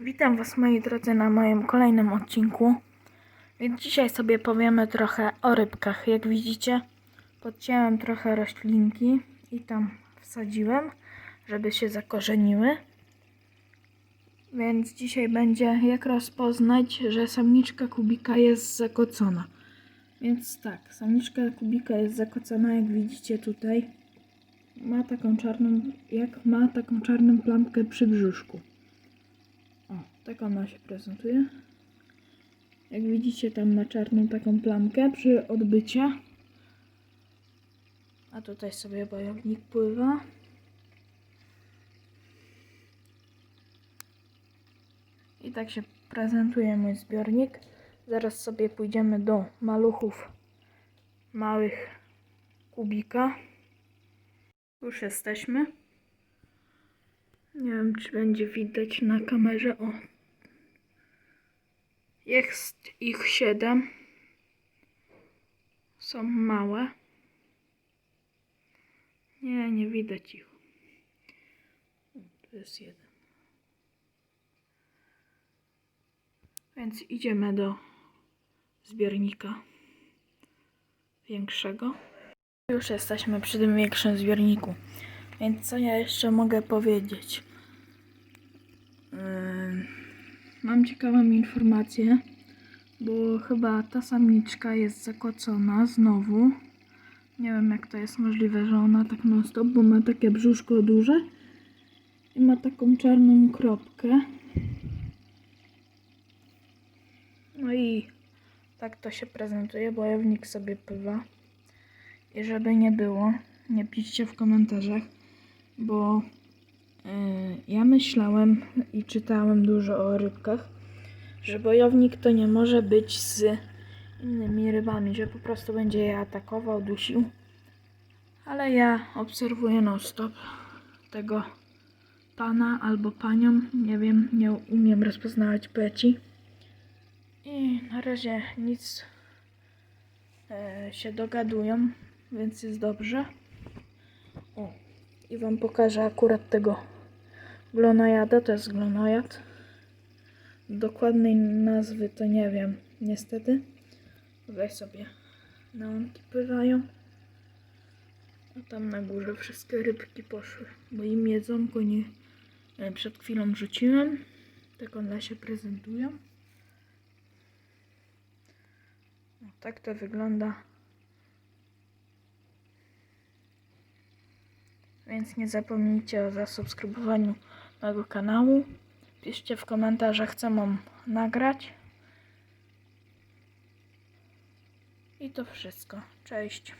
Witam Was moi drodzy na moim kolejnym odcinku. Więc dzisiaj sobie powiemy trochę o rybkach. Jak widzicie, podciąłem trochę roślinki i tam wsadziłem, żeby się zakorzeniły. Więc dzisiaj będzie jak rozpoznać, że samiczka kubika jest zakocona. Więc tak, samiczka kubika jest zakocona, jak widzicie tutaj. Ma taką czarną, jak ma taką czarną plamkę przy brzuszku. Tak ona się prezentuje. Jak widzicie, tam ma czarną taką plamkę przy odbycie. A tutaj sobie bojownik pływa. I tak się prezentuje mój zbiornik. Zaraz sobie pójdziemy do maluchów małych kubika. Już jesteśmy. Nie wiem, czy będzie widać na kamerze. O. Jest ich siedem. Są małe. Nie, nie widać ich. Tu jest jeden. Więc idziemy do zbiornika większego. Już jesteśmy przy tym większym zbiorniku. Więc co ja jeszcze mogę powiedzieć? Mam ciekawą informację, bo chyba ta samiczka jest zakłocona znowu. Nie wiem jak to jest możliwe, że ona tak non stop, bo ma takie brzuszko duże i ma taką czarną kropkę. No i tak to się prezentuje, bojownik sobie pływa. I żeby nie było, nie piszcie w komentarzach, bo yy, ja myślałem i czytałem dużo o rybkach, że bojownik to nie może być z innymi rybami, że po prostu będzie je atakował, dusił. Ale ja obserwuję non stop tego pana albo panią, nie wiem, nie umiem rozpoznawać płci. I na razie nic e, się dogadują, więc jest dobrze. O, i wam pokażę akurat tego glonojada, to jest glonojad. Dokładnej nazwy to nie wiem, niestety. Tutaj sobie neonki pływają. A tam na górze wszystkie rybki poszły, bo im jedzonko nie e, przed chwilą rzuciłem. Tak one się prezentują. O, tak to wygląda. Więc nie zapomnijcie o zasubskrybowaniu mojego kanału. Piszcie w komentarzach, co mam nagrać. I to wszystko. Cześć.